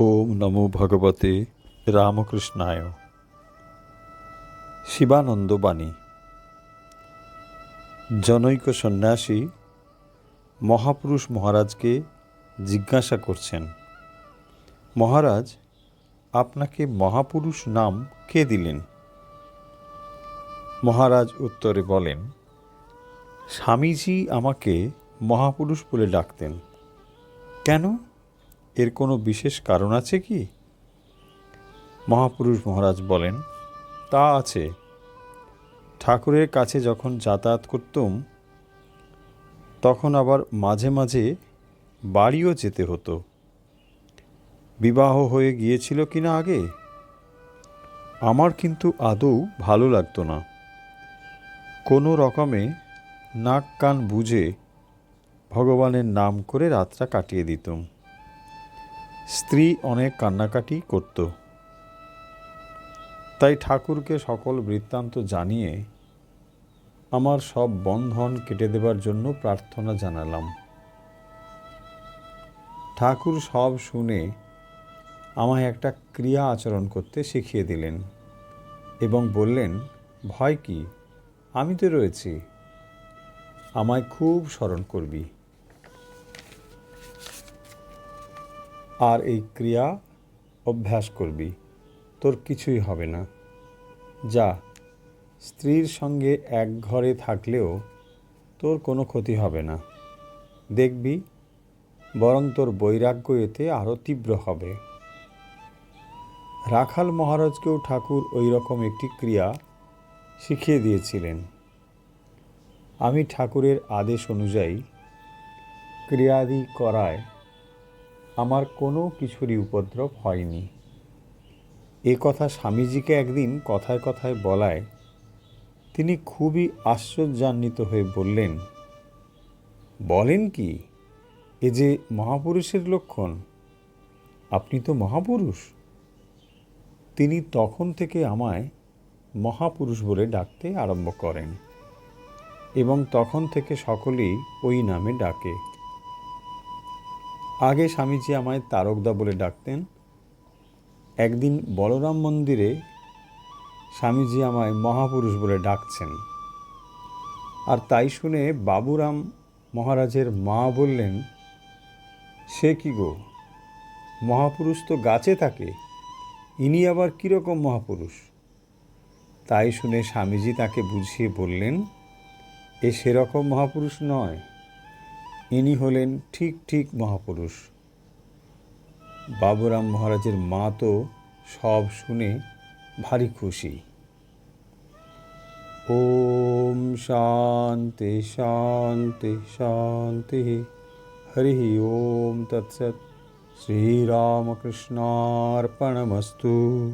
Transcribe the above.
ওম নমো ভগবতে রামকৃষ্ণায়। শিবানন্দ বাণী। জনৈক সন্ন্যাসী মহাপুরুষ মহারাজকে জিজ্ঞাসা করছেন, মহারাজ, আপনাকে মহাপুরুষ নাম কে দিলেন? মহারাজ উত্তরে বলেন, স্বামীজি আমাকে মহাপুরুষ বলে ডাকতেন। কেন? এর কোনো বিশেষ কারণ আছে কি? মহাপুরুষ মহারাজ বলেন, তা আছে। ঠাকুরের কাছে যখন যাতায়াত করতুম, তখন আবার মাঝে মাঝে বাড়িও যেতে হতো। বিবাহ হয়ে গিয়েছিল কিনা আগে? আমার কিন্তু আদৌ ভালো লাগতো না। কোনো রকমে নাক কান বুঝে ভগবানের নাম করে রাতটা কাটিয়ে দিতুম। স্ত্রী অনেক কান্নাকাটি করত। তাই ঠাকুরকে সকল বৃত্তান্ত জানিয়ে আমার সব বন্ধন কেটে দেবার জন্য প্রার্থনা জানালাম। ঠাকুর সব শুনে আমায় একটা ক্রিয়া আচরণ করতে শিখিয়ে দিলেন এবং বললেন, ভয় কি? আমি তো রয়েছি। আমায় খুব স্মরণ করবি। আর এই ক্রিয়া অভ্যাস করবি। তোর কিছুই হবে না। যা, স্ত্রীর সঙ্গে এক ঘরে থাকলেও তোর কোনো ক্ষতি হবে না। দেখবি, বরং তোর বৈরাগ্য এতে আরও তীব্র হবে। রাখাল মহারাজকেও ঠাকুর ওই রকম একটি ক্রিয়া শিখিয়ে দিয়েছিলেন। আমি ঠাকুরের আদেশ অনুযায়ী ক্রিয়াদি করায় আমার কোনো কিছুরই উপদ্রব হয়নি। এ কথা স্বামীজিকে একদিন কথায় কথায় বলায় তিনি খুবই আশ্চর্যান্বিত হয়ে বললেন, বলেন কি, এ যে মহাপুরুষের লক্ষণ, আপনি তো মহাপুরুষ। তিনি তখন থেকে আমায় মহাপুরুষ বলে ডাকতে আরম্ভ করেন এবং তখন থেকে সকলেই ওই নামে ডাকে। আগে স্বামীজি আমায় তারকদা বলে ডাকতেন। একদিন বলরাম মন্দিরে স্বামীজি আমায় মহাপুরুষ বলে ডাকছেন। আর তাই শুনে বাবুরাম মহারাজের মা বললেন, সে কি গো? মহাপুরুষ তো গাছে থাকে, ইনি আবার কীরকম মহাপুরুষ? তাই শুনে স্বামীজি তাকে বুঝিয়ে বললেন, এ সেরকম মহাপুরুষ নয়। ইনি হলেন ঠিক ঠিক মহাপুরুষ। বাবুরাম মহারাজের মা তো সব শুনে ভারী খুশি। ওম শান্তি শান্তি শান্তি। হরি ওম তৎসৎ। শ্রীরামকৃষ্ণার্পণমস্তু।